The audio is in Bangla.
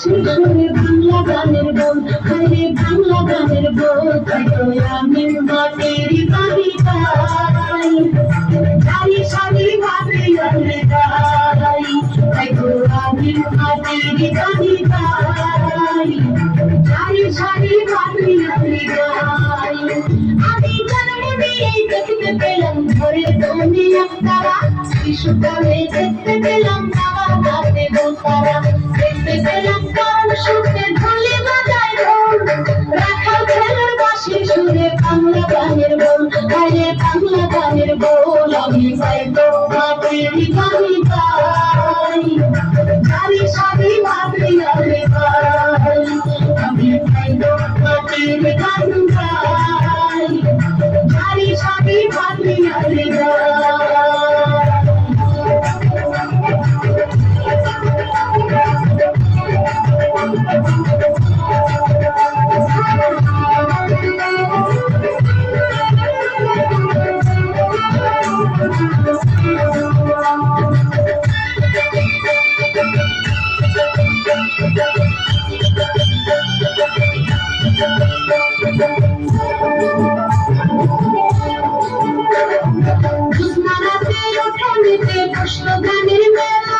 সুরে বাংলা গানের বল হরে বাংলা গানের বল, তাই আমি মাটির কবিতাই সারি সারি ভাবে আমি তাই তো আমি মাটির কবিতাই সারি সারি ভাবে আমি গাই আমি জন্ম নিয়ে দেখতে পেলাম, ঘরে তুমি তারা শিশুকালে দেখতে পেলাম বাবা হাতে দোতারা সুখে ধুলি বাজায় ঢোল। রাখাল ছেলের বাসি সুরে বাংলা গানের বল। গায়ে বাংলা গানের বল, আমি পাই তো মাটির কবিতাই সারি সারি ভাবি আমি পাই আমি পাই তো মাটির জুসমানাতে ওঠানেতে পুষ্প গানের মেলা